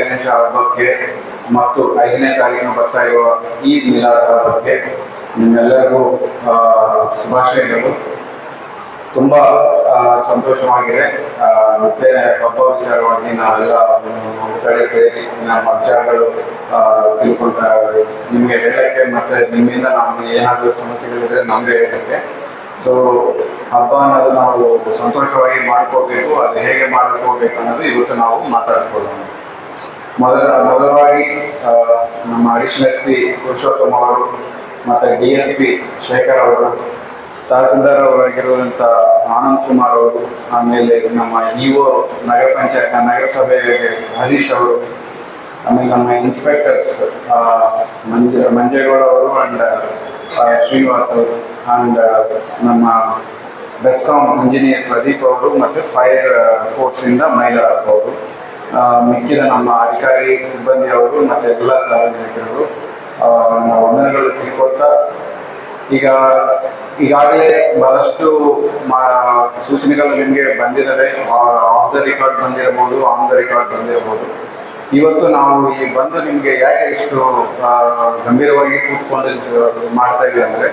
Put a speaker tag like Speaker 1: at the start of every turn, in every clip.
Speaker 1: ಗಣೇಶ ಹಬ್ಬಕ್ಕೆ ಮತ್ತು ಐದನೇ ತಾರೀಕಿನ ಬರ್ತಾ ಇರುವ ಈದ್ ಮಿಲಾದ ಹಬ್ಬಕ್ಕೆ ನಿಮ್ಮೆಲ್ಲರಿಗೂ ಶುಭಾಶಯಗಳು. ತುಂಬಾ ಸಂತೋಷವಾಗಿದೆ. ಮತ್ತೆ ಹಬ್ಬ ವಿಚಾರವಾಗಿ ನಾವೆಲ್ಲ ಕಡೆ ಸೇರಿ ನಮ್ಮ ವಿಚಾರಗಳು ತಿಳ್ಕೊಂಡ ನಿಮಗೆ ಹೇಳಕ್ಕೆ ಮತ್ತೆ ನಿಮ್ಮಿಂದ ನಮ್ಗೆ ಏನಾದರೂ ಸಮಸ್ಯೆಗಳಿದ್ರೆ ನಮ್ಗೆ ಹೇಳಕ್ಕೆ. ಸೊ ಹಬ್ಬ ಅನ್ನೋದು ನಾವು ಸಂತೋಷವಾಗಿ ಮಾಡ್ಕೋಬೇಕು ಅದು ಹೇಗೆ ಮಾಡ್ಕೋಬೇಕು ಅನ್ನೋದು ಇವತ್ತು ನಾವು ಮಾತಾಡ್ಕೊಳ್ಳೋಣ. ಮೊದಲ ಮೊದಲವಾಗಿ ನಮ್ಮ ಅಡಿಷನಲ್ ಎಸ್ ಪಿ ಪುರುಷೋತ್ತಮ್ ಅವರು ಮತ್ತೆ ಡಿ ಎಸ್ ಪಿ ಶೇಖರ್ ಅವರು, ತಹಸೀಲ್ದಾರ್ ಅವರಾಗಿರುವಂಥ ಆನಂದ್ ಕುಮಾರ್ ಅವರು, ಆಮೇಲೆ ನಮ್ಮ ಇಒ ನಗರ ಪಂಚಾಯತ್, ನಗರಸಭೆ ಹರೀಶ್ ಅವರು, ಆಮೇಲೆ ನಮ್ಮ ಇನ್ಸ್ಪೆಕ್ಟರ್ಸ್ ಮಂಜ, ಮಂಜೇಗೌಡ ಅವರು ಅಂಡ್ ಶ್ರೀನಿವಾಸ್ ಅವರು ಅಂಡ್ ನಮ್ಮ ಬೆಸ್ಕಾಂ ಇಂಜಿನಿಯರ್ ಪ್ರದೀಪ್ ಅವರು ಮತ್ತು ಫೈರ್ ಫೋರ್ಸಿಂದ ಮೈಲಾರಪ್ಪ ಅವರು. ಮಿಕ್ಕಿದ ನಮ್ಮ ಅಧಿಕಾರಿ, ಸಿಬ್ಬಂದಿ ಅವರು ಮತ್ತು ಎಲ್ಲ ಸಾರ್ವಜನಿಕರು ನಾವು ವಂದನೆಗಳು ತಿಳ್ಕೊಳ್ತಾ ಈಗ ಈಗಾಗಲೇ ಬಹಳಷ್ಟು ಸೂಚನೆಗಳು ನಿಮಗೆ ಬಂದಿದ್ದಾವೆ. ಆಫ್ ದ ರೆಕಾರ್ಡ್ ಬಂದಿರಬಹುದು ಆನ್ ದ ರೆಕಾರ್ಡ್ ಬಂದಿರಬಹುದು. ಇವತ್ತು ನಾವು ಈ ಬಂದು ನಿಮಗೆ ಯಾಕೆ ಇಷ್ಟು ಗಂಭೀರವಾಗಿ ಕೂತ್ಕೊಂಡು ಮಾಡ್ತಾ ಇದ್ದೀವಿ ಅಂದ್ರೆ,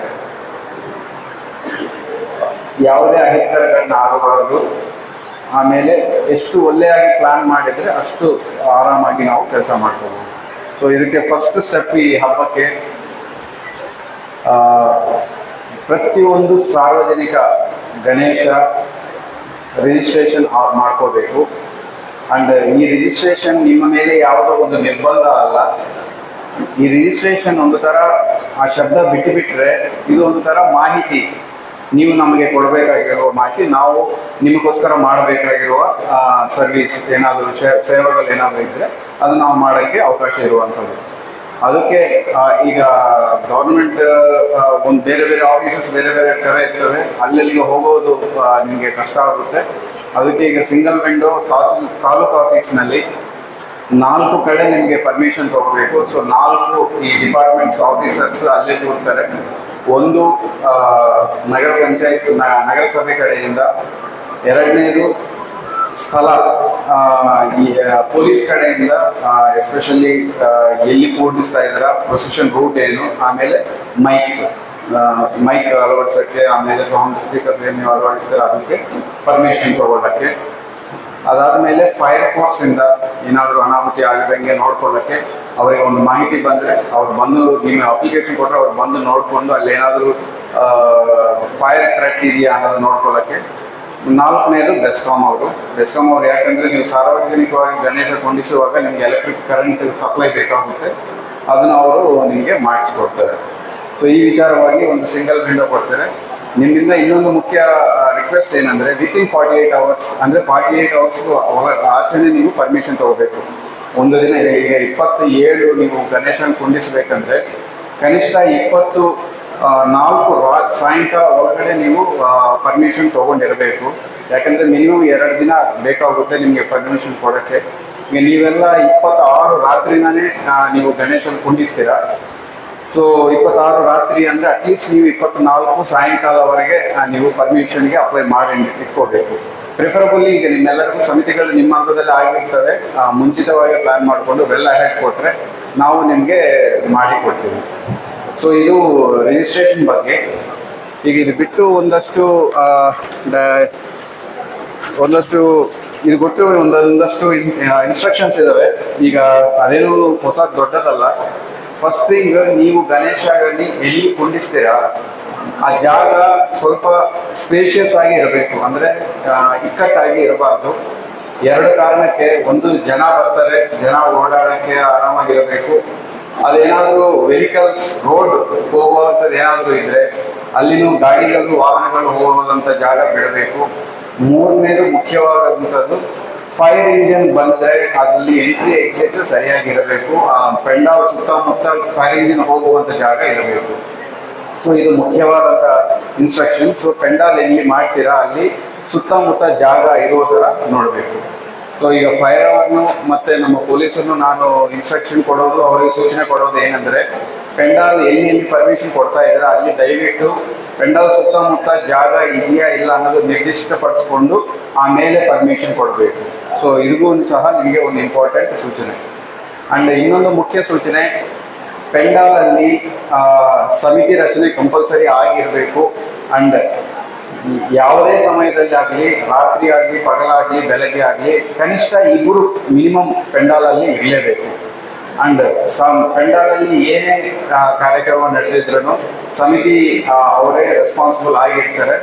Speaker 1: ಯಾವುದೇ ಅಹಿತರಗಳನ್ನ ಆಗಬಾರದು. ಆಮೇಲೆ ಎಷ್ಟು ಒಳ್ಳೆಯಾಗಿ ಪ್ಲಾನ್ ಮಾಡಿದರೆ ಅಷ್ಟು ಆರಾಮಾಗಿ ನಾವು ಕೆಲಸ ಮಾಡ್ಕೋಬಹುದು ಸೊ ಇದಕ್ಕೆ ಫಸ್ಟ್ ಸ್ಟೆಪ್ ಈ ಹಬ್ಬಕ್ಕೆ ಪ್ರತಿಯೊಂದು ಸಾರ್ವಜನಿಕ ಗಣೇಶ ರಿಜಿಸ್ಟ್ರೇಷನ್ ಮಾಡ್ಕೋಬೇಕು. ಅಂಡ್ ಈ ರಿಜಿಸ್ಟ್ರೇಷನ್ ನಿಮ್ಮ ಮೇಲೆ ಯಾವುದೋ ಒಂದು ನಿರ್ಬಂಧ ಅಲ್ಲ. ಈ ರಿಜಿಸ್ಟ್ರೇಷನ್ ಒಂದು ಥರ ಆ ಶಬ್ದ ಬಿಟ್ಟು ಬಿಟ್ಟರೆ ಇದು ಒಂದು ಥರ ಮಾಹಿತಿ. ನೀವು ನಮಗೆ ಕೊಡಬೇಕಾಗಿರುವ ಮಾಹಿತಿ, ನಾವು ನಿಮಗೋಸ್ಕರ ಮಾಡಬೇಕಾಗಿರುವ ಸರ್ವಿಸ್ ಏನಾದರೂ ಸೇವೆಗಳು ಏನಾದರೂ ಇದ್ದರೆ ಅದು ನಾವು ಮಾಡೋಕ್ಕೆ ಅವಕಾಶ ಇರುವಂಥದ್ದು. ಅದಕ್ಕೆ ಈಗ ಗೌರ್ಮೆಂಟ್ ಒಂದು ಬೇರೆ ಬೇರೆ ಆಫೀಸಸ್ ಬೇರೆ ಬೇರೆ ಕಡೆ ಇರ್ತವೆ. ಅಲ್ಲಲ್ಲಿಗೆ ಹೋಗೋದು ನಿಮಗೆ ಕಷ್ಟ ಆಗುತ್ತೆ. ಅದಕ್ಕೆ ಈಗ ಸಿಂಗಲ್ ವಿಂಡೋ ತಾಸು, ತಾಲೂಕು ಆಫೀಸ್ನಲ್ಲಿ ನಾಲ್ಕು ಕಡೆ ನಿಮಗೆ ಪರ್ಮಿಷನ್ ತಗೋಬೇಕು ಸೊ ನಾಲ್ಕು ಈ ಡಿಪಾರ್ಟ್ಮೆಂಟ್ಸ್ ಆಫೀಸರ್ಸ್ ಅಲ್ಲೇ ಕೂರ್ತಾರೆ. ಒಂದು ನಗರ ಪಂಚಾಯತ್ ನಗರಸಭೆ ಕಡೆಯಿಂದ ಎರಡನೇದು ಸ್ಥಳ ಈ ಪೊಲೀಸ್ ಕಡೆಯಿಂದ ಎಸ್ಪೆಷಲಿ ಎಲ್ಲಿ ಕೂಡಿಸ್ತಾ ಇದ್ದಾರ, ಪ್ರೊಸೆಷನ್ ರೂಟ್ ಏನು, ಆಮೇಲೆ ಮೈಕ್ ಮೈಕ್ ಅಳವಡಿಸೋಕ್ಕೆ, ಆಮೇಲೆ ಸೌಂಡ್ ಸ್ಪೀಕರ್ಸ್ ಏನು ಅಳವಡಿಸ್ತಾರೆ ಅದಕ್ಕೆ ಪರ್ಮಿಷನ್ ತಗೊಳ್ಳೋಕ್ಕೆ ಅದಾದಮೇಲೆ ಫೈರ್ ಫೋರ್ಸ್ ಇಂದ ಏನಾದರೂ ಅನಾಹುತಿ ಆಗಿದಂಗೆ ನೋಡ್ಕೊಳ್ಳೋಕ್ಕೆ ಅವರಿಗೆ ಒಂದು ಮಾಹಿತಿ ಬಂದರೆ ಅವ್ರು ಬಂದು ನಿಮ್ಮ ಅಪ್ಲಿಕೇಶನ್ ಕೊಟ್ಟರೆ ಅವ್ರು ಬಂದು ನೋಡಿಕೊಂಡು ಅಲ್ಲಿ ಏನಾದರೂ ಫೈರ್ ಥ್ರೆಟ್ ಇದೆಯಾ ಅನ್ನೋದು ನೋಡ್ಕೊಳ್ಳೋಕ್ಕೆ. ನಾಲ್ಕನೇದು ಬೆಸ್ಕಾಂ ಅವರು. ಬೆಸ್ಕಾಂ ಅವರು ಯಾಕಂದರೆ ನೀವು ಸಾರ್ವಜನಿಕವಾಗಿ ಗಣೇಶ ಕೊಂಡಿಸುವಾಗ ನಿಮಗೆ ಎಲೆಕ್ಟ್ರಿಕ್ ಕರೆಂಟ್ ಸಪ್ಲೈ ಬೇಕಾಗುತ್ತೆ. ಅದನ್ನು ಅವರು ನಿಮಗೆ ಮಾಡಿಸಿಕೊಡ್ತಾರೆ. ಸೊ ಈ ವಿಚಾರವಾಗಿ ಒಂದು ಸಿಂಗಲ್ ವಿಂಡೋ ಕೊಡ್ತಾರೆ. ನಿಮ್ಮಿಂದ ಇನ್ನೊಂದು ಮುಖ್ಯ ರಿಕ್ವೆಸ್ಟ್ ಏನಂದ್ರೆ within forty eight hours ಅಂದ್ರೆ ಫಾರ್ಟಿ ಏಟ್ ಅವರ್ಸ್ ಆಚೆನೆ ನೀವು ಪರ್ಮಿಷನ್ ತಗೋಬೇಕು. ಒಂದು ದಿನ ಈಗ ಇಪ್ಪತ್ತು ಏಳು ನೀವು ಗಣೇಶನ ಕುಂಡಿಸ್ಬೇಕಂದ್ರೆ ಕನಿಷ್ಠ ಇಪ್ಪತ್ತು ನಾಲ್ಕು ರಾ ಸಾಯಂಕಾಲ ಒಳಗಡೆ ನೀವು ಪರ್ಮಿಷನ್ ತಗೊಂಡಿರಬೇಕು. ಯಾಕಂದ್ರೆ ಮಿನಿಮಮ್ ಎರಡು ದಿನ ಬೇಕಾಗುತ್ತೆ ನಿಮಗೆ ಪರ್ಮಿಷನ್ ಕೊಡೋಕ್ಕೆ. ನೀವೆಲ್ಲ ಇಪ್ಪತ್ತಾರು ರಾತ್ರಿನೇ ನೀವು ಗಣೇಶನ ಕುಂಡಿಸ್ತೀರಾ. ಸೊ ಇಪ್ಪತ್ತಾರು ರಾತ್ರಿ ಅಂದ್ರೆ ಅಟ್ಲೀಸ್ಟ್ ನೀವು ಇಪ್ಪತ್ನಾಲ್ಕು ಸಾಯಂಕಾಲವರೆಗೆ ನೀವು ಪರ್ಮಿಷನ್ಗೆ ಅಪ್ಲೈ ಮಾಡಿ ಇಟ್ಕೋಬೇಕು ಪ್ರಿಫರಬಲಿ ಈಗ ನಿಮ್ಮೆಲ್ಲರಿಗೂ ಸಮಿತಿಗಳು ನಿಮ್ಮ ಹಂತದಲ್ಲಿ ಆಗಿರ್ತವೆ. ಮುಂಚಿತವಾಗಿ ಪ್ಲಾನ್ ಮಾಡಿಕೊಂಡು ವೆಲ್ ಅಹೆಡ್ ಕೊಟ್ಟರೆ ನಾವು ನಿಮಗೆ ಮಾಡಿ ಕೊಡ್ತೀವಿ. ಸೊ ಇದು ರಿಜಿಸ್ಟ್ರೇಷನ್ ಬಗ್ಗೆ. ಈಗ ಇದು ಬಿಟ್ಟು ಒಂದಷ್ಟು ಒಂದಷ್ಟು, ಇದು ಕೊಟ್ಟು ಒಂದೊಂದಷ್ಟು ಇನ್ಸ್ಟ್ರಕ್ಷನ್ಸ್ ಇದಾವೆ. ಈಗ ಅದೇನು ಹೊಸ ದೊಡ್ಡದಲ್ಲ. ಫಸ್ಟ್ ಥಿಂಗ್ ನೀವು ಗಣೇಶ ಆಗಲಿ, ಎಲ್ಲಿ ಕುಂಡಿಸ್ತೀರಾ, ಆ ಜಾಗ ಸ್ವಲ್ಪ ಸ್ಪೇಷಿಯಸ್ ಆಗಿ ಇರಬೇಕು. ಅಂದ್ರೆ ಇಕ್ಕಟ್ಟಾಗಿ ಇರಬಾರ್ದು. ಎರಡು ಕಾರಣಕ್ಕೆ, ಒಂದು ಜನ ಬರ್ತಾರೆ, ಜನ ಓಡಾಡಕ್ಕೆ ಆರಾಮಾಗಿರಬೇಕು. ಅದೇನಾದರೂ ವೆಹಿಕಲ್ಸ್ ರೋಡ್ ಹೋಗುವಂಥದ್ದು ಏನಾದರೂ ಇದ್ರೆ, ಅಲ್ಲಿನೂ ಗಾಡಿಗಳು ವಾಹನಗಳು ಹೋಗುವಂಥ ಜಾಗ ಬಿಡಬೇಕು. ಮೂರನೇದು ಮುಖ್ಯವಾದಂಥದ್ದು ಫೈರ್ ಇಂಜಿನ್ ಬಂದ್ರೆ ಅಲ್ಲಿ ಎಂಟ್ರಿ, ಎಕ್ಸಿಟ್ ಸರಿಯಾಗಿರಬೇಕು. ಆ ಪೆಂಡಾಲ್ ಸುತ್ತಮುತ್ತ ಫೈರ್ ಇಂಜಿನ್ ಹೋಗುವಂತ ಜಾಗ ಇರಬೇಕು. ಸೊ ಇದು ಮುಖ್ಯವಾದಂತ ಇನ್ಸ್ಟ್ರಕ್ಷನ್ ಸೊ ಪೆಂಡಾಲ್ ಎಲ್ಲಿ ಮಾಡ್ತೀರಾ ಅಲ್ಲಿ ಸುತ್ತಮುತ್ತ ಜಾಗ ಇರೋ ತರ ನೋಡಬೇಕು. ಸೊ ಈಗ ಫೈರ್ ಅವರ್ನು ಮತ್ತೆ ನಮ್ಮ ಪೊಲೀಸನ್ನು ನಾನು ಇನ್ಸ್ಟ್ರಕ್ಷನ್ ಕೊಡೋದು, ಅವರಿಗೆ ಸೂಚನೆ ಕೊಡೋದು ಏನಂದ್ರೆ ಪೆಂಡಾಲ್ ಎಲ್ಲಿ ಎಲ್ಲಿ ಪರ್ಮಿಷನ್ ಕೊಡ್ತಾ ಇದ್ದಾರೆ ಅಲ್ಲಿ ದಯವಿಟ್ಟು ಪೆಂಡಾಲ್ ಸುತ್ತಮುತ್ತ ಜಾಗ ಇದೆಯಾ ಇಲ್ಲ ಅನ್ನೋದು ನಿರ್ದಿಷ್ಟಪಡಿಸ್ಕೊಂಡು ಆಮೇಲೆ ಪರ್ಮಿಷನ್ ಕೊಡಬೇಕು. ಸೊ ಇದಿಗೂ ಸಹ ನಿಮಗೆ ಒಂದು ಇಂಪಾರ್ಟೆಂಟ್ ಸೂಚನೆ. ಅಂಡ್ ಇನ್ನೊಂದು ಮುಖ್ಯ ಸೂಚನೆ, ಪೆಂಡಾಲಲ್ಲಿ ಸಮಿತಿ ರಚನೆ ಕಂಪಲ್ಸರಿ ಆಗಿರಬೇಕು. ಅಂಡ್ ಯಾವುದೇ ಸಮಯದಲ್ಲಿ ಆಗಲಿ, ರಾತ್ರಿ ಆಗಲಿ, ಪಗಲಾಗಲಿ, ಬೆಳಗ್ಗೆ ಆಗಲಿ, ಕನಿಷ್ಠ ಇಬ್ಬರು ಮಿನಿಮಮ್ ಪೆಂಡಾಲಲ್ಲಿ ಇರಲೇಬೇಕು. ಅಂಡ್ ಸಮ್, ಪೆಂಡಾಲಲ್ಲಿ ಏನೇ ಕಾರ್ಯಕ್ರಮ ನಡೆದಿದ್ರು ಸಮಿತಿ ಅವರೇ ರೆಸ್ಪಾನ್ಸಿಬಲ್ ಆಗಿರ್ತಾರೆ.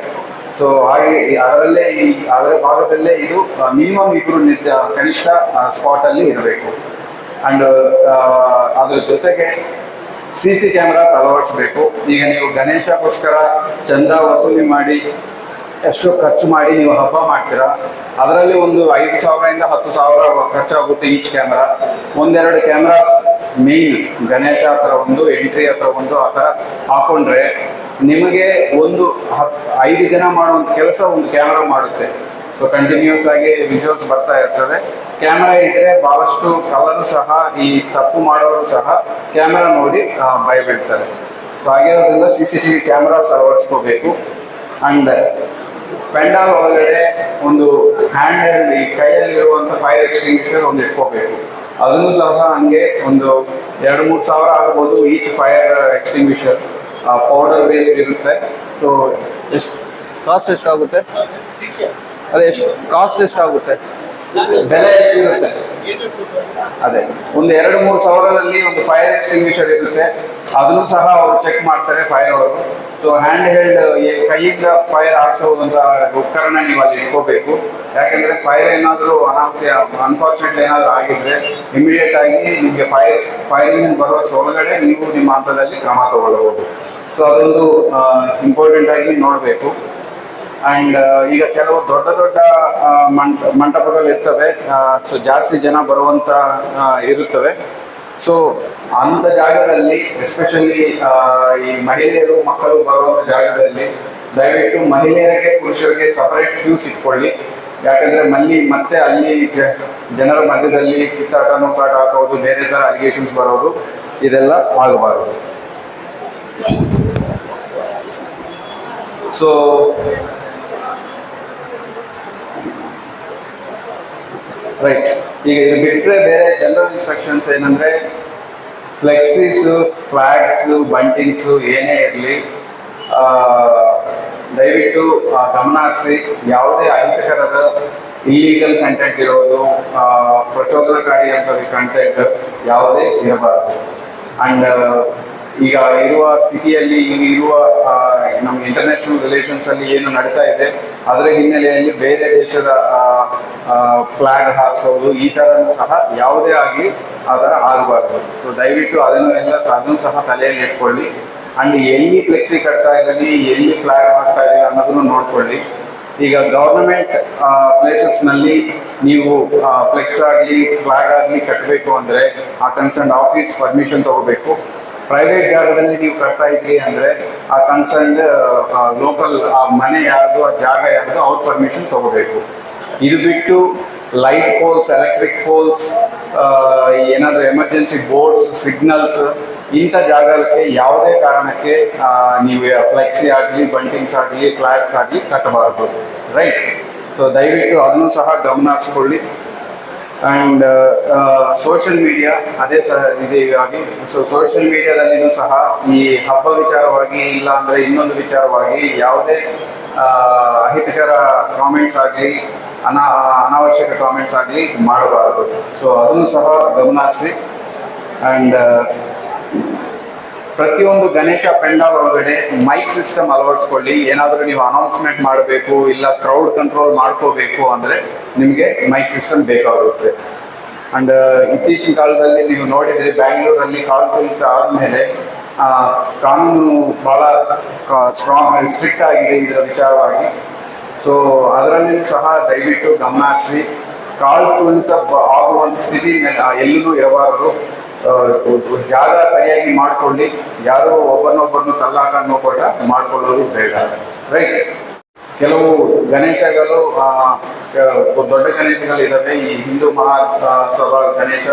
Speaker 1: ಸೊ ಹಾಗೆ ಅದರಲ್ಲೇ ಈ ಅದರ ಭಾಗದಲ್ಲೇ ಇದು ಮಿನಿಮಮ್ ಇಬ್ಬರು ನಿತ್ಯ ಕನಿಷ್ಠ ಸ್ಪಾಟ್ ಅಲ್ಲಿ ಇರಬೇಕು. ಅಂಡ್ ಅದ್ರ ಜೊತೆಗೆ ಸಿ ಸಿ ಕ್ಯಾಮ್ರಾಸ್ ಅಳವಡಿಸ್ಬೇಕು. ಈಗ ನೀವು ಗಣೇಶಕ್ಕೋಸ್ಕರ ಚಂದ ವಸೂಲಿ ಮಾಡಿ, ಎಷ್ಟೋ ಖರ್ಚು ಮಾಡಿ ನೀವು ಹಬ್ಬ ಮಾಡ್ತೀರಾ. ಅದರಲ್ಲಿ ಒಂದು ಐದು ಸಾವಿರದಿಂದ ಹತ್ತು ಸಾವಿರ ಖರ್ಚಾಗುತ್ತೆ ಈಚ್ ಕ್ಯಾಮ್ರಾ ಒಂದೆರಡು ಕ್ಯಾಮ್ರಾಸ್ ಮೇನ್ ಗಣೇಶ ಹತ್ರ ಒಂದು ಎಂಟ್ರಿ ಹತ್ರ ಒಂದು ಆ ಥರ ಹಾಕೊಂಡ್ರೆ ನಿಮಗೆ ಒಂದು ಐದು ಜನ ಮಾಡುವಂಥ ಕೆಲಸ ಒಂದು ಕ್ಯಾಮ್ರಾ ಮಾಡುತ್ತೆ. ಸೊ ಕಂಟಿನ್ಯೂಸ್ ಆಗಿ ವಿಜುವಲ್ಸ್ ಬರ್ತಾ ಇರ್ತದೆ. ಕ್ಯಾಮ್ರಾ ಇದ್ರೆ ಬಹಳಷ್ಟು ಕಲರು ಸಹ, ಈ ತಪ್ಪು ಮಾಡೋರು ಸಹ ಕ್ಯಾಮ್ರಾ ನೋಡಿ ಭಯ ಬೀಳ್ತಾರೆ ಸೊ ಆಗಿರೋದ್ರಿಂದ C C T V cameras ಅಳವಡಿಸ್ಕೋಬೇಕು and pandal ಒಳಗಡೆ ಒಂದು ಹ್ಯಾಂಡ್ ಹೆಲ್ಡ್ ಈ ಕೈಯಲ್ಲಿರುವಂಥ ಫೈರ್ ಎಕ್ಸ್ಟಿಂಗ್ವಿಷರ್ ಒಂದು ಇಟ್ಕೋಬೇಕು. ಅದನ್ನು ಸಹ ಹಂಗೆ ಒಂದು ಎರಡು ಮೂರು ಸಾವಿರ ಆಗ್ಬೋದು each fire extinguisher powder based ಇರುತ್ತೆ. ಸೊ ಎಷ್ಟು ಕಾಸ್ಟ್ ಎಷ್ಟಾಗುತ್ತೆ? ಅದೇ ಎಷ್ಟು ಕಾಸ್ಟ್ ಎಷ್ಟಾಗುತ್ತೆ? ಬೆಲೆ ಎಷ್ಟಿರುತ್ತೆ? ಅದೇ. ಒಂದು ಎರಡು ಮೂರು ಸಾವಿರದಲ್ಲಿ ಒಂದು ಫೈರ್ ಎಕ್ಸ್ಟಿಂಗ್ವಿಷರ್ ಇರುತ್ತೆ. ಅದನ್ನು ಸಹ ಅವರು ಚೆಕ್ ಮಾಡ್ತಾರೆ ಫೈರ್ ಅವರು ಸೊ ಹ್ಯಾಂಡ್ ಹೆಲ್ಡ್ ಕೈಯಿಂದ ಫೈರ್ ಆಡಿಸೋದಂತ ಉಪಕರಣ ನೀವು ಅಲ್ಲಿ ಇಟ್ಕೋಬೇಕು. ಯಾಕಂದ್ರೆ ಫೈರ್ ಏನಾದರೂ ಅನಾಹುತ ಅನ್ಫಾರ್ಚುನೇಟ್ ಏನಾದರೂ ಆಗಿದ್ರೆ ಇಮಿಡಿಯೇಟ್ ಆಗಿ ನಿಮಗೆ ಫೈರ್ ಫೈರಿಂಗ್ ಬರುವಷ್ಟು ಒಳಗಡೆ ನೀವು ನಿಮ್ಮ ಹಂತದಲ್ಲಿ ಕ್ರಮ ತಗೊಳ್ಳಬಹುದು ಸೊ ಅದೊಂದು ಇಂಪಾರ್ಟೆಂಟ್ ಆಗಿ ನೋಡಬೇಕು. ಅಂಡ್ ಈಗ ಕೆಲವು ದೊಡ್ಡ ದೊಡ್ಡ ಮಂಟ, ಮಂಟಪಗಳು ಇರ್ತವೆ. ಸೊ ಜಾಸ್ತಿ ಜನ ಬರುವಂತ ಇರುತ್ತವೆ. ಸೊ ಅಂತ ಜಾಗದಲ್ಲಿ ಎಸ್ಪೆಷಲಿ ಈ ಮಹಿಳೆಯರು, ಮಕ್ಕಳು ಬರುವಂತ ಜಾಗದಲ್ಲಿ, ದಯವಿಟ್ಟು ಮಹಿಳೆಯರಿಗೆ, ಪುರುಷರಿಗೆ ಸಪರೇಟ್ ಕ್ಯೂಸ್ ಇಟ್ಕೊಳ್ಳಿ. ಯಾಕಂದ್ರೆ ಮಲ್ಲಿ, ಮತ್ತೆ ಅಲ್ಲಿ ಜನರ ಮಧ್ಯದಲ್ಲಿ ಕಿತ್ತಾಟ ನೂಕಾಟ ಹಾಕೋದು ಬೇರೆ ತರ ಅಲಿಗೇಷನ್ಸ್ ಬರೋದು, ಇದೆಲ್ಲ ಆಗಬಾರದು. ಸೊ ರೈಟ್ ಈಗ ಇದು ಬಿಟ್ಟರೆ ಬೇರೆ ಜನರಲ್ ಇನ್ಸ್ಟ್ರಕ್ಷನ್ಸ್ ಏನಂದ್ರೆ ಫ್ಲೆಕ್ಸಿಸ್ ಫ್ಲಾಗ್ಸ್ ಬಂಟಿಂಗ್ಸು ಏನೇ ಇರಲಿ ದಯವಿಟ್ಟು ಗಮನ ಹರಿಸಿ ಯಾವುದೇ ಅಹಿತಕರದ ಇಲ್ಲೀಗಲ್ ಕಂಟೆಂಟ್ ಇರೋದು ಪ್ರಚೋದನಕಾರಿ ಅಂತ ಕಂಟೆಂಟ್ ಯಾವುದೇ ಇರಬಾರದು. ಅಂಡ್ ಈಗ ಇರುವ ಸ್ಥಿತಿಯಲ್ಲಿ ಈಗ ಇರುವ ನಮ್ಮ ಇಂಟರ್ನ್ಯಾಷನಲ್ ರಿಲೇಷನ್ಸ್ ಅಲ್ಲಿ ಏನು ನಡೀತಾ ಇದೆ, ಅದರ ಹಿನ್ನೆಲೆಯಲ್ಲಿ ಬೇರೆ ದೇಶದ ಫ್ಲಾಗ್ ಹಾರಿಸೋದು ಈ ಥರನೂ ಸಹ ಯಾವುದೇ ಆಗಲಿ ಆ ಥರ ಆಗಬಾರ್ದು. ಸೊ ದಯವಿಟ್ಟು ಅದನ್ನು ಎಲ್ಲ ಅದನ್ನು ಸಹ ತಲೆಯಲ್ಲಿ ಇಟ್ಕೊಳ್ಳಿ. ಅಂಡ್ ಎಲ್ಲಿ ಫ್ಲೆಕ್ಸಿ ಕಟ್ತಾ ಇರಲಿ ಎಲ್ಲಿ ಫ್ಲಾಗ್ ಹಾಕ್ತಾ ಇದ್ದೀನಿ ಅನ್ನೋದನ್ನು ನೋಡ್ಕೊಳ್ಳಿ. ಈಗ ಗವರ್ನಮೆಂಟ್ ಪ್ಲೇಸಸ್ನಲ್ಲಿ ನೀವು ಫ್ಲೆಕ್ಸ್ ಆಗಲಿ ಫ್ಲಾಗ್ ಆಗಲಿ ಕಟ್ಟಬೇಕು ಅಂದ್ರೆ ಆ ಕನ್ಸರ್ನ್ ಆಫೀಸ್ ಪರ್ಮಿಷನ್ ತಗೋಬೇಕು. ಪ್ರೈವೇಟ್ ಜಾಗದಲ್ಲಿ ನೀವು ಕಟ್ತಾ ಇದ್ರಿ ಅಂದ್ರೆ ಆ ಕನ್ಸರ್ನ್ ಲೋಕಲ್ ಆ ಮನೆ ಯಾರ್ದು, ಆ ಜಾಗ ಯಾರ್ದು, ಅವ್ರ ಪರ್ಮಿಷನ್ ತಗೋಬೇಕು. ಇದು ಬಿಟ್ಟು ಲೈಟ್ ಪೋಲ್ಸ್ ಎಲೆಕ್ಟ್ರಿಕ್ ಪೋಲ್ಸ್ ಏನಾದರೂ ಎಮರ್ಜೆನ್ಸಿ ಬೋರ್ಡ್ಸ್ ಸಿಗ್ನಲ್ಸ್ ಇಂಥ ಜಾಗಕ್ಕೆ ಯಾವುದೇ ಕಾರಣಕ್ಕೆ ನೀವು ಫ್ಲೆಕ್ಸಿ ಆಗಲಿ ಬಂಟಿಂಗ್ಸ್ ಆಗಲಿ ಫ್ಲಾಟ್ಸ್ ಆಗಲಿ ಕಟ್ಟಬಾರ್ದು. ರೈಟ್ ಸೊ ದಯವಿಟ್ಟು ಅದನ್ನು ಸಹ ಗಮನ ಹರಿಸ್ಕೊಳ್ಳಿ. ಆ್ಯಂಡ್ ಸೋಷಿಯಲ್ ಮೀಡಿಯಾ ಅದೇ ಸಹ ಇದೆ ಹೀಗಾಗಿ ಸೊ ಸೋಷಿಯಲ್ ಮೀಡಿಯಾದಲ್ಲಿಯೂ ಸಹ ಈ ಹಬ್ಬ ವಿಚಾರವಾಗಿ ಇಲ್ಲ ಅಂದರೆ ಇನ್ನೊಂದು ವಿಚಾರವಾಗಿ ಯಾವುದೇ ಅಹಿತಕರ ಕಾಮೆಂಟ್ಸ್ ಆಗಲಿ, ಅನಾ, ಅನಾವಶ್ಯಕ ಕಾಮೆಂಟ್ಸ್ ಆಗಲಿ ಮಾಡಬಾರದು. ಸೊ ಅದನ್ನು ಸಹ ಗಮನ ಹರಿಸಿ ಆ್ಯಂಡ್ ಪ್ರತಿಯೊಂದು ಗಣೇಶ ಪೆಂಡಾಲ್ ಒಳಗಡೆ ಮೈಕ್ ಸಿಸ್ಟಮ್ ಅಳವಡಿಸ್ಕೊಳ್ಳಿ. ಏನಾದರೂ ನೀವು ಅನೌನ್ಸ್ಮೆಂಟ್ ಮಾಡಬೇಕು ಇಲ್ಲ ಕ್ರೌಡ್ ಕಂಟ್ರೋಲ್ ಮಾಡ್ಕೋಬೇಕು ಅಂದರೆ ನಿಮಗೆ ಮೈಕ್ ಸಿಸ್ಟಮ್ ಬೇಕಾಗುತ್ತೆ. ಅಂಡ್ ಇತ್ತೀಚಿನ ಕಾಲದಲ್ಲಿ ನೀವು ನೋಡಿದರೆ ಬ್ಯಾಂಗ್ಳೂರಲ್ಲಿ ಕಾಲು ತುಳಿತ ಆದಮೇಲೆ ಕಾನೂನು ಭಾಳ ಸ್ಟ್ರಾಂಗ್ ಸ್ಟ್ರಿಕ್ಟ್ ಆಗಿದೆ ಇದರ ವಿಚಾರವಾಗಿ. ಸೊ ಅದರಲ್ಲಿ ಸಹ ದಯವಿಟ್ಟು ಗಮನ ಹರಿಸಿ. ಕಾಲು ತುಳಿತ ಆಗುವಂಥ ಸ್ಥಿತಿ ಎಲ್ಲೂ ಇರಬಾರದು. ಜಾಗ ಸರಿಯಾಗಿ ಮಾಡ್ಕೊಳ್ಳಿ. ಯಾರು ಒಬ್ಬನೊಬ್ಬರನ್ನು ಅನ್ನೋ ಕೂಡ ಮಾಡ್ಕೊಳ್ಳೋದು ಬೇಡ. ರೈಟ್? ಕೆಲವು ಗಣೇಶಗಳು ದೊಡ್ಡ ಗಣೇಶಗಳು ಇದ್ದಾವೆ ಈ ಹಿಂದೂ ಮಹಾ ಆ, ಸಭಾ ಗಣೇಶ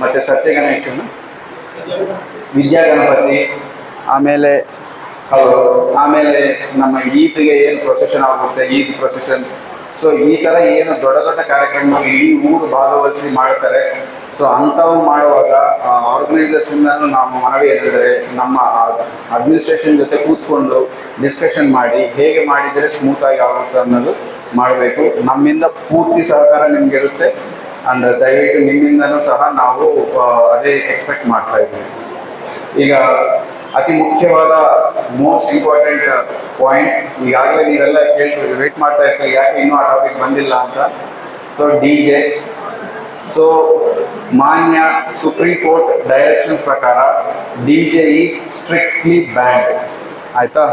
Speaker 1: ಮತ್ತೆ ಸತ್ಯ ಗಣೇಶನ. ವಿದ್ಯಾ ಗಣಪತಿ ಆಮೇಲೆ ಹೌದು ಆಮೇಲೆ ನಮ್ಮ ಈದ್ಗೆ ಏನು ಪ್ರೊಸೆಷನ್ ಆಗುತ್ತೆ ಈದ್ ಪ್ರೊಸೆಷನ್ ಸೊ ಈ ತರ ಏನು ದೊಡ್ಡ ದೊಡ್ಡ ಕಾರ್ಯಕ್ರಮ ಇಡೀ ಊರು ಭಾಗವಹಿಸಿ ಮಾಡ್ತಾರೆ. ಸೊ ಅಂಥವು ಮಾಡುವಾಗ ಆರ್ಗನೈಸರ್ಸ್ ಇಂದ ನಾವು ಮನವಿ ಏನಂದರೆ ನಮ್ಮ ಅಡ್ಮಿನಿಸ್ಟ್ರೇಷನ್ ಜೊತೆ ಕೂತ್ಕೊಂಡು ಡಿಸ್ಕಷನ್ ಮಾಡಿ, ಹೇಗೆ ಮಾಡಿದರೆ ಸ್ಮೂತ್ ಆಗಿ ಆಗುತ್ತೆ ಅನ್ನೋದು ಮಾಡಬೇಕು. ನಮ್ಮಿಂದ ಪೂರ್ತಿ ಸಹಕಾರ ನಿಮ್ಗೆ ಇರುತ್ತೆ. ಅಂಡ್ ದಯವಿಟ್ಟು ನಿಮ್ಮಿಂದನೂ ಸಹ ನಾವು ಅದೇ ಎಕ್ಸ್ಪೆಕ್ಟ್ ಮಾಡ್ತಾ ಇದ್ದೀವಿ. ಈಗ ಅತಿ ಮುಖ್ಯವಾದ ಮೋಸ್ಟ್ ಇಂಪಾರ್ಟೆಂಟ್ ಪಾಯಿಂಟ್ ಈಗಾಗಲೇ ನೀವೆಲ್ಲ ಕೇಳ್ತೀವಿ ವೇಟ್ ಮಾಡ್ತಾ ಇರ್ತೀವಿ ಯಾಕೆ ಇನ್ನೂ ಆ ಟಾಪಿಕ್ ಬಂದಿಲ್ಲ ಅಂತ. ಸೊ ಡಿ ಜೆ ಸೊ ಮಾನ್ಯ ಸುಪ್ರೀಂ ಕೋರ್ಟ್ ಡೈರೆಕ್ಷನ್ಸ್ ಪ್ರಕಾರ D J is strictly banned ಆಯ್ತಾ?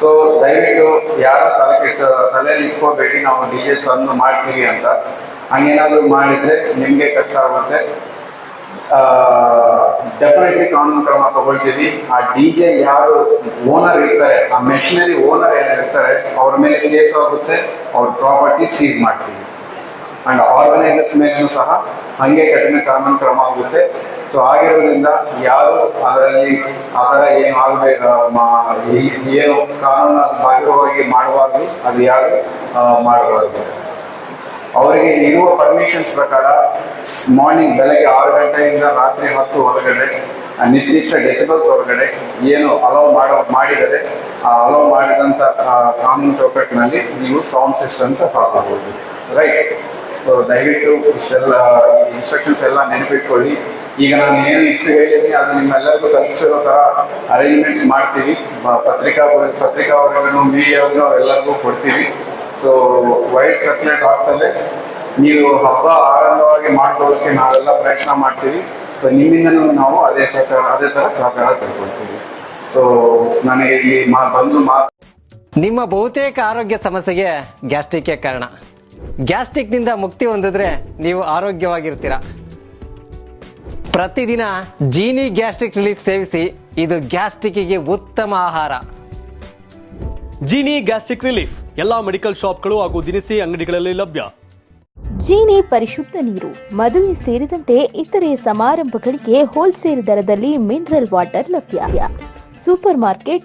Speaker 1: ಸೊ ದಯವಿಟ್ಟು ಯಾರು ತಲೆ ತಲೆಯಲ್ಲಿ ಇಟ್ಕೋಬೇಡಿ, ನಾವು ಡಿ ಜೆ ತಂದು ಮಾಡ್ತೀವಿ ಅಂತ. ಹಂಗೇನಾದರೂ ಮಾಡಿದರೆ ನಿಮಗೆ ಕಷ್ಟ ಆಗುತ್ತೆ. ಡೆಫಿನೆಟ್ಲಿ ಕಾನೂನು ಕ್ರಮ ತಗೊಳ್ತೀವಿ. ಆ ಡಿ ಜೆ ಯಾರು ಓನರ್ ಇರ್ತಾರೆ, ಆ ಮೆಷಿನರಿ ಓನರ್ ಯಾರು ಇರ್ತಾರೆ, ಅವ್ರ ಮೇಲೆ ಕೇಸ್ ಆಗುತ್ತೆ, ಅವ್ರ ಪ್ರಾಪರ್ಟಿ ಸೀಸ್ ಮಾಡ್ತೀವಿ. ಅಂಡ್ ಆರ್ಗನೈಸರ್ಸ್ ಮೇಲೂ ಸಹ ಹಂಗೆ ಕಠಿಣ ಕಾನೂನು ಕ್ರಮ ಆಗುತ್ತೆ. ಸೊ ಆಗಿರೋದ್ರಿಂದ ಯಾರು ಅದರಲ್ಲಿ ಆ ಥರ ಏನು ಆಗಬೇಕು ಏನು ಕಾನೂನು ಬಾಹಿರವಾಗಿ ಮಾಡುವಾಗಲೂ ಅದು ಯಾರು ಮಾಡಬಾರ್ದು. ಅವರಿಗೆ ಇರುವ ಪರ್ಮಿಷನ್ಸ್ ಪ್ರಕಾರ ಮಾರ್ನಿಂಗ್ ಬೆಳಗ್ಗೆ ಆರು ಗಂಟೆಯಿಂದ ರಾತ್ರಿ ಹತ್ತು ಹೊರಗಡೆ ನಿರ್ದಿಷ್ಟ ಡೆಸಿಬಲ್ಸ್ ಹೊರಗಡೆ ಏನು ಅಲೌ ಮಾಡೋ, ಮಾಡಿದರೆ ಆ ಅಲೌ ಮಾಡಿದಂಥ ಕಾನೂನು ಚೌಕಟ್ಟಿನಲ್ಲಿ ನೀವು ಸೌಂಡ್ ಸಿಸ್ಟಮ್ಸ್ ಹಾಕಬಹುದು. ರೈಟ್ ಸೊ ದಯವಿಟ್ಟು ಇಷ್ಟೆಲ್ಲ ಇನ್ಸ್ಟ್ರಕ್ಷನ್ಸ್ ಎಲ್ಲ ನೆನಪಿಟ್ಕೊಳ್ಳಿ. ಈಗ ನಾನು ಏನು ಇಷ್ಟು ಹೇಳಿದ್ದೀನಿ, ಅದು ನಿಮ್ಮೆಲ್ಲರಿಗೂ ತಲುಪಿಸಿರೋ ಥರ ಅರೇಂಜ್ಮೆಂಟ್ಸ್ ಮಾಡ್ತೀವಿ. ಪತ್ರಿಕಾ ಪತ್ರಿಕಾ ಪತ್ರಿಕಾವರೆಗೂ ಮೀಡಿಯಾವ್ರಿಗೂ ಎಲ್ಲರಿಗೂ ಕೊಡ್ತೀವಿ. ಸೊ ವೈಡ್ ಸರ್ಕ್ಯುಲೇಟ್ ಆಗ್ತದೆ ನೀವು ಹಬ್ಬ ಆರಂಭವಾಗಿ ಮಾಡ್ಕೊಳ್ಳೋಕ್ಕೆ ನಾವೆಲ್ಲ ಪ್ರಯತ್ನ ಮಾಡ್ತೀವಿ. ಸೊ ನಿಮ್ಮಿಂದನೂ ನಾವು ಅದೇ ಸಹಕಾರ, ಅದೇ ಥರ ಸಹಕಾರ ತಿಳ್ಕೊಳ್ತೀವಿ ಸೊ ನನಗೆ ಇಲ್ಲಿ ಮಾ, ಬಂದು ಮಾ
Speaker 2: ನಿಮ್ಮ ಬಹುತೇಕ ಆರೋಗ್ಯ ಸಮಸ್ಯೆಗೆ ಗ್ಯಾಸ್ಟ್ರಿಕ್ ಕಾರಣ. ಗ್ಯಾಸ್ಟ್ರಿಕ್ನಿಂದ ಮುಕ್ತಿ ಹೊಂದಿದ್ರೆ ನೀವು ಆರೋಗ್ಯವಾಗಿರ್ತೀರ. ಪ್ರತಿದಿನ ಜೀನಿ ಗ್ಯಾಸ್ಟ್ರಿಕ್ ರಿಲೀಫ್ ಸೇವಿಸಿ ಇದು ಗ್ಯಾಸ್ಟ್ರಿಕ್ಗೆ ಉತ್ತಮ ಆಹಾರ.
Speaker 3: ಜೀನಿ ಗ್ಯಾಸ್ಟ್ರಿಕ್ ರಿಲೀಫ್ ಎಲ್ಲಾ ಮೆಡಿಕಲ್ ಶಾಪ್ಗಳು ಹಾಗೂ ದಿನಸಿ ಅಂಗಡಿಗಳಲ್ಲಿ ಲಭ್ಯ.
Speaker 4: ಜೀನಿ ಪರಿಶುದ್ಧ ನೀರು ಮದುವೆ ಸೇರಿದಂತೆ ಇತರೆ ಸಮಾರಂಭಗಳಿಗೆ ಹೋಲ್ಸೇಲ್ ದರದಲ್ಲಿ ಮಿನರಲ್ ವಾಟರ್ ಲಭ್ಯ. Super market